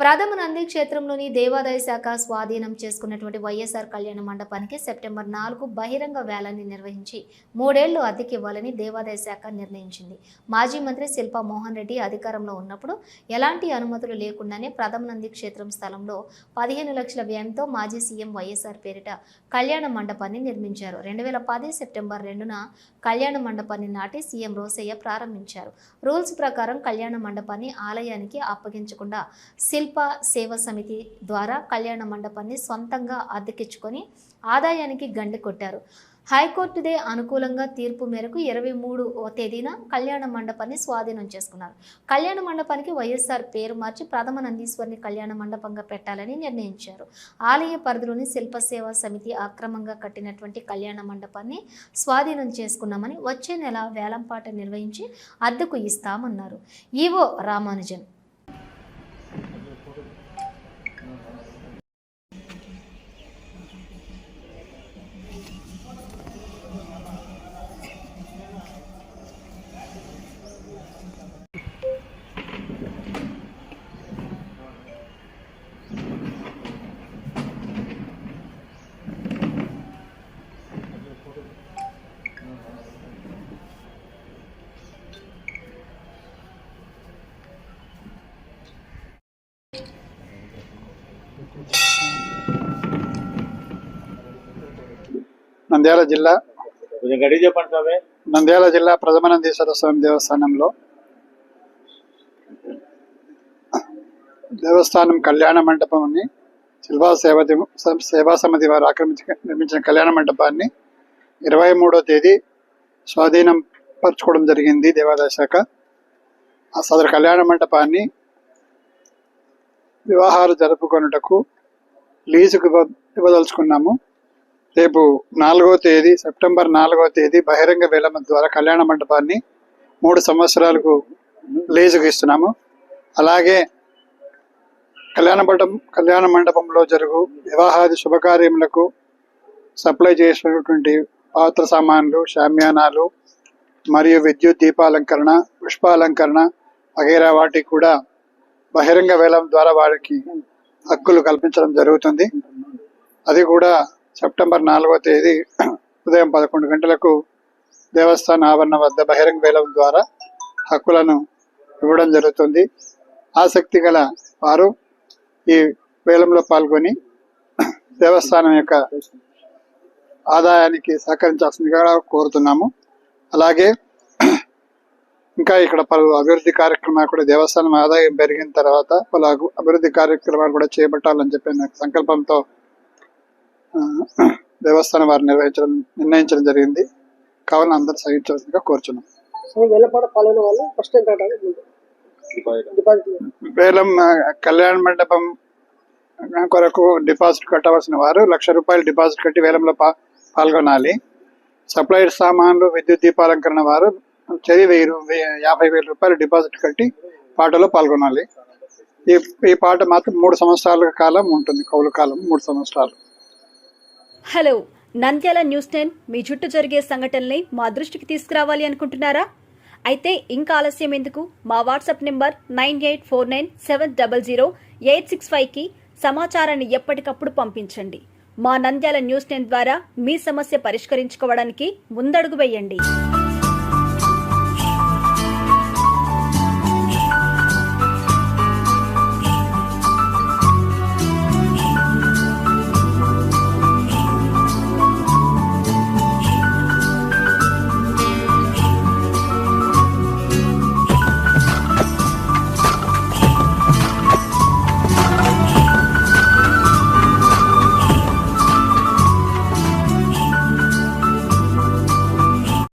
ప్రథమ నంది క్షేత్రంలోని దేవాదాయ శాఖ స్వాధీనం చేసుకున్నటువంటి వైఎస్ఆర్ కళ్యాణ మండపానికి సెప్టెంబర్ నాలుగు బహిరంగ వేలాన్ని నిర్వహించి మూడేళ్ళు అద్దెకి ఇవ్వాలని దేవాదాయ శాఖ నిర్ణయించింది. మాజీ మంత్రి శిల్పా మోహన్ రెడ్డి అధికారంలో ఉన్నప్పుడు ఎలాంటి అనుమతులు లేకుండానే ప్రథమ నంది క్షేత్రం స్థలంలో పదిహేను లక్షల వ్యయంతో మాజీ సీఎం వైఎస్ఆర్ పేరిట కళ్యాణ మండపాన్ని నిర్మించారు. రెండు వేల పది సెప్టెంబర్ రెండున కళ్యాణ మండపాన్ని నాటి సీఎం రోసయ్య ప్రారంభించారు. రూల్స్ ప్రకారం కళ్యాణ మండపాన్ని ఆలయానికి అప్పగించకుండా శిల్ప సేవ సమితి ద్వారా కళ్యాణ మండపాన్ని సొంతంగా అద్దెకించుకొని ఆదాయానికి గండి కొట్టారు. హైకోర్టుదే అనుకూలంగా తీర్పు మేరకు ఇరవై మూడు తేదీన కళ్యాణ మండపాన్ని స్వాధీనం చేసుకున్నారు. కళ్యాణ మండపానికి వైఎస్ఆర్ పేరు మార్చి ప్రథమ నందీశ్వరిని కళ్యాణ మండపంగా పెట్టాలని నిర్ణయించారు. ఆలయ పరిధిలోని శిల్ప సేవా సమితి అక్రమంగా కట్టినటువంటి కళ్యాణ మండపాన్ని స్వాధీనం చేసుకున్నామని వచ్చే నెల వేలంపాట నిర్వహించి అద్దెకు ఇస్తామన్నారు. ఈవో రామానుజన్. నంద్యాల జిల్లా కొంచెం గడి చెప్పండి స్వామి. నంద్యాల జిల్లా ప్రథమానందేశ్వర స్వామి దేవస్థానంలో దేవస్థానం కళ్యాణ మండపాన్ని శిల్పా సేవ సేవా సమితి వారు ఆక్రమించి నిర్మించిన కళ్యాణ మండపాన్ని ఇరవై మూడో తేదీ స్వాధీనం పరచుకోవడం జరిగింది దేవాదాయ శాఖ. ఆ సదరు కళ్యాణ మండపాన్ని వివాహాలు జరుపుకొనుటకు లీజుకు ఇవ్వదలుచుకున్నాము. రేపు నాలుగో తేదీ సెప్టెంబర్ నాలుగో తేదీ బహిరంగ వేలం ద్వారా కళ్యాణ మండపాన్ని మూడు సంవత్సరాలకు లీజుకు ఇస్తున్నాము. అలాగే కళ్యాణ మండపం కళ్యాణ మండపంలో జరుగు వివాహాది శుభకార్యములకు సప్లై చేసినటువంటి పాత్ర సామాన్లు షామ్యానాలు మరియు విద్యుత్ దీపాలంకరణ పుష్పాలంకరణ వగైరా వాటికి కూడా బహిరంగ వేలం ద్వారా వారికి హక్కులు కల్పించడం జరుగుతుంది. అది కూడా సెప్టెంబర్ నాలుగో తేదీ ఉదయం పదకొండు గంటలకు దేవస్థాన ఆవరణ వద్ద బహిరంగ వేలం ద్వారా హక్కులను ఇవ్వడం జరుగుతుంది. ఆసక్తి గల వారు ఈ వేలంలో పాల్గొని దేవస్థానం యొక్క ఆదాయానికి సహకరించాల్సిందిగా కోరుతున్నాము. అలాగే ఇంకా ఇక్కడ పలు అభివృద్ధి కార్యక్రమాలు కూడా దేవస్థానం ఆదాయం పెరిగిన తర్వాత పలు అభివృద్ధి కార్యక్రమాలు కూడా చేపట్టాలని చెప్పి నాకు సంకల్పంతో దేవస్థానం వారు నిర్వహించడం నిర్ణయించడం జరిగింది. కావున అందరూ సహించవలసిందిగా కోరుచున్నాం. వేలం కళ్యాణ మండపం కొరకు డిపాజిట్ కట్టవలసిన వారు లక్ష రూపాయలు డిపాజిట్ కట్టి వేలంలో పాల్గొనాలి. సప్లైర్ సామాన్లు విద్యుత్ దీపాలంకరణ వారు చెరి వెయ్యి- యాభై వేల రూపాయలు డిపాజిట్ కట్టి పాటలో పాల్గొనాలి. ఈ ఈ పాట మాత్రం మూడు సంవత్సరాల కాలం ఉంటుంది కౌలు కాలం మూడు సంవత్సరాలు. హలో నంద్యాల న్యూస్ టెన్ మీ చుట్టూ జరిగే సంఘటనల్ని మా దృష్టికి తీసుకురావాలి అనుకుంటున్నారా? అయితే ఇంకా ఆలస్యం ఎందుకు? మా WhatsApp number nine eight four nine seven double zero eight six ఫైవ్కి సమాచారాన్ని ఎప్పటికప్పుడు పంపించండి. మా నంద్యాల న్యూస్ టెన్ ద్వారా మీ సమస్య పరిష్కరించుకోవడానికి ముందడుగు వేయండి.